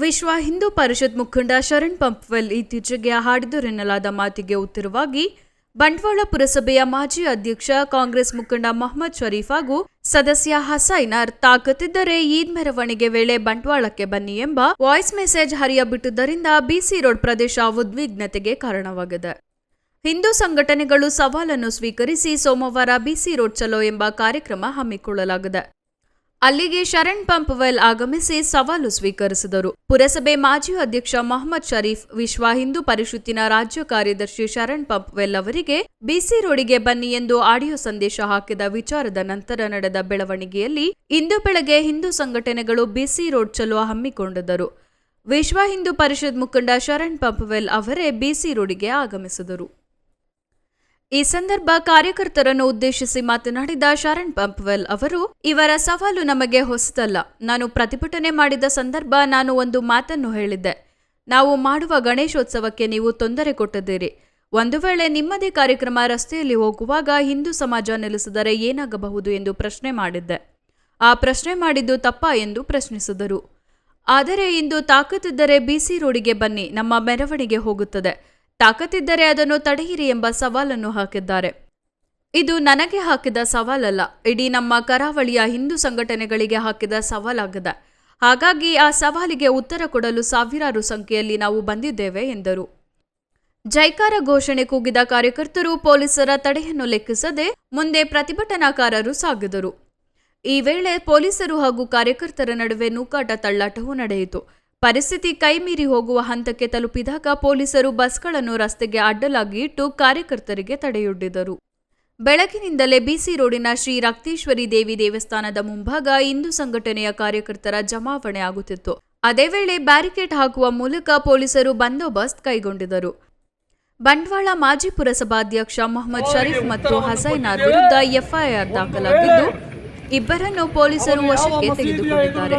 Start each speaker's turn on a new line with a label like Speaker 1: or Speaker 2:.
Speaker 1: ವಿಶ್ವ ಹಿಂದೂ ಪರಿಷತ್ ಮುಖಂಡ ಶರಣ್ ಪಂಪ್ವೆಲ್ ಇತ್ತೀಚೆಗೆ ಹಾಡಿದರೆನ್ನಲಾದ ಮಾತಿಗೆ ಉತ್ತರವಾಗಿ, ಬಂಟ್ವಾಳ ಪುರಸಭೆಯ ಮಾಜಿ ಅಧ್ಯಕ್ಷ ಕಾಂಗ್ರೆಸ್ ಮುಖಂಡ ಮೊಹಮ್ಮದ್ ಶರೀಫ್ ಹಾಗೂ ಸದಸ್ಯ ಹಸೈನರ್ ತಾಕತ್ತಿದ್ದರೆ ಈದ್ ಮೆರವಣಿಗೆ ವೇಳೆ ಬಂಟ್ವಾಳಕ್ಕೆ ಬನ್ನಿ ಎಂಬ ವಾಯ್ಸ್ ಮೆಸೇಜ್ ಹರಿಯಬಿಟ್ಟುದರಿಂದ ಬಿಸಿ ರೋಡ್ ಪ್ರದೇಶ ಉದ್ವಿಗ್ನತೆಗೆ ಕಾರಣವಾಗಿದೆ. ಹಿಂದೂ ಸಂಘಟನೆಗಳು ಸವಾಲನ್ನು ಸ್ವೀಕರಿಸಿ ಸೋಮವಾರ ಬಿಸಿ ರೋಡ್ ಚಲೋ ಎಂಬ ಕಾರ್ಯಕ್ರಮ ಹಮ್ಮಿಕೊಳ್ಳಲಾಗಿದೆ. ಅಲ್ಲಿಗೆ ಶರಣ್ ಪಂಪ್ವೆಲ್ ಆಗಮಿಸಿ ಸವಾಲು ಸ್ವೀಕರಿಸಿದರು. ಪುರಸಭೆ ಮಾಜಿ ಅಧ್ಯಕ್ಷ ಮೊಹಮ್ಮದ್ ಶರೀಫ್, ವಿಶ್ವ ಹಿಂದೂ ಪರಿಷತ್ತಿನ ರಾಜ್ಯ ಕಾರ್ಯದರ್ಶಿ ಶರಣ್ ಪಂಪ್ವೆಲ್ ಅವರಿಗೆ ಬಿಸಿ ರೋಡಿಗೆ ಬನ್ನಿ ಎಂದು ಆಡಿಯೋ ಸಂದೇಶ ಹಾಕಿದ ವಿಚಾರದ ನಂತರ ನಡೆದ ಬೆಳವಣಿಗೆಯಲ್ಲಿ ಇಂದು ಬೆಳಗ್ಗೆ ಹಿಂದೂ ಸಂಘಟನೆಗಳು ಬಿಸಿ ರೋಡ್ ಚಲುವ ಹಮ್ಮಿಕೊಂಡಿದ್ದರು ವಿಶ್ವ ಹಿಂದೂ ಪರಿಷತ್ ಮುಖಂಡ ಶರಣ್ ಪಂಪ್ವೆಲ್ ಅವರೇ ಬಿಸಿ ರೋಡಿಗೆ ಆಗಮಿಸಿದರು. ಈ ಸಂದರ್ಭ ಕಾರ್ಯಕರ್ತರನ್ನು ಉದ್ದೇಶಿಸಿ ಮಾತನಾಡಿದ ಶರಣ್ ಪಂಪ್ವೆಲ್ ಅವರು, ಇವರ ಸವಾಲು ನಮಗೆ ಹೊಸದಲ್ಲ. ನಾನು ಪ್ರತಿಭಟನೆ ಮಾಡಿದ ಸಂದರ್ಭ ನಾನು ಒಂದು ಮಾತನ್ನು ಹೇಳಿದ್ದೆ. ನಾವು ಮಾಡುವ ಗಣೇಶೋತ್ಸವಕ್ಕೆ ನೀವು ತೊಂದರೆ ಕೊಟ್ಟಿದ್ದೀರಿ. ಒಂದು ವೇಳೆ ನಿಮ್ಮದೇ ಕಾರ್ಯಕ್ರಮ ರಸ್ತೆಯಲ್ಲಿ ಹೋಗುವಾಗ ಹಿಂದೂ ಸಮಾಜ ನೆಲೆಸಿದರೆ ಏನಾಗಬಹುದು ಎಂದು ಪ್ರಶ್ನೆ ಮಾಡಿದ್ದೆ. ಆ ಪ್ರಶ್ನೆ ಮಾಡಿದ್ದು ತಪ್ಪಾ ಎಂದು ಪ್ರಶ್ನಿಸಿದರು. ಆದರೆ ಇಂದು ತಾಕತ್ತಿದ್ದರೆ ಬಿಸಿ ರೋಡಿಗೆ ಬನ್ನಿ. ನಮ್ಮ ಮೆರವಣಿಗೆ ಹೋಗುತ್ತದೆ. ತಾಕತ್ತಿದ್ದರೆ ಅದನ್ನು ತಡೆಯಿರಿ ಎಂಬ ಸವಾಲನ್ನು ಹಾಕಿದ್ದಾರೆ. ಇದು ನನಗೆ ಹಾಕಿದ ಸವಾಲಲ್ಲ, ಇಡೀ ನಮ್ಮ ಕರಾವಳಿಯ ಹಿಂದೂ ಸಂಘಟನೆಗಳಿಗೆ ಹಾಕಿದ ಸವಾಲಾಗಿದೆ. ಹಾಗಾಗಿ ಆ ಸವಾಲಿಗೆ ಉತ್ತರ ಕೊಡಲು ಸಾವಿರಾರು ಸಂಖ್ಯೆಯಲ್ಲಿ ನಾವು ಬಂದಿದ್ದೇವೆ, ಎಂದರು. ಜೈಕಾರ ಘೋಷಣೆ ಕೂಗಿದ ಕಾರ್ಯಕರ್ತರು ಪೊಲೀಸರ ತಡೆಯನ್ನು ಲೆಕ್ಕಿಸದೆ ಮುಂದೆ ಪ್ರತಿಭಟನಾಕಾರರು ಸಾಗಿದರು. ಈ ವೇಳೆ ಪೊಲೀಸರು ಹಾಗೂ ಕಾರ್ಯಕರ್ತರ ನಡುವೆ ನೂಕಾಟ ತಳ್ಳಾಟವೂ ನಡೆಯಿತು. ಪರಿಸ್ಥಿತಿ ಕೈಮೀರಿ ಹೋಗುವ ಹಂತಕ್ಕೆ ತಲುಪಿದಾಗ ಪೊಲೀಸರು ಬಸ್ಗಳನ್ನು ರಸ್ತೆಗೆ ಅಡ್ಡಲಾಗಿ ಇಟ್ಟು ಕಾರ್ಯಕರ್ತರಿಗೆ ತಡೆಯೊಡ್ಡಿದರು. ಬೆಳಗಿನಿಂದಲೇ ಬಿಸಿ ರೋಡಿನ ಶ್ರೀ ರಕ್ತೇಶ್ವರಿ ದೇವಿ ದೇವಸ್ಥಾನದ ಮುಂಭಾಗ ಹಿಂದೂ ಸಂಘಟನೆಯ ಕಾರ್ಯಕರ್ತರ ಜಮಾವಣೆ ಆಗುತ್ತಿತ್ತು. ಅದೇ ವೇಳೆ ಬ್ಯಾರಿಕೇಡ್ ಹಾಕುವ ಮೂಲಕ ಪೊಲೀಸರು ಬಂದೋಬಸ್ತ್ ಕೈಗೊಂಡಿದರು ಬಂಟ್ವಾಳ ಮಾಜಿ ಪುರಸಭಾಧ್ಯಕ್ಷ ಮೊಹಮ್ಮದ್ ಶರೀಫ್ ಮತ್ತು ಹಸೈನಾರ್ ವಿರುದ್ಧ ಎಫ್ಐಆರ್ ದಾಖಲಾಗಿದ್ದು ಇಬ್ಬರನ್ನು ಪೊಲೀಸರು ವಶಕ್ಕೆ ತೆಗೆದುಕೊಂಡಿದ್ದಾರೆ.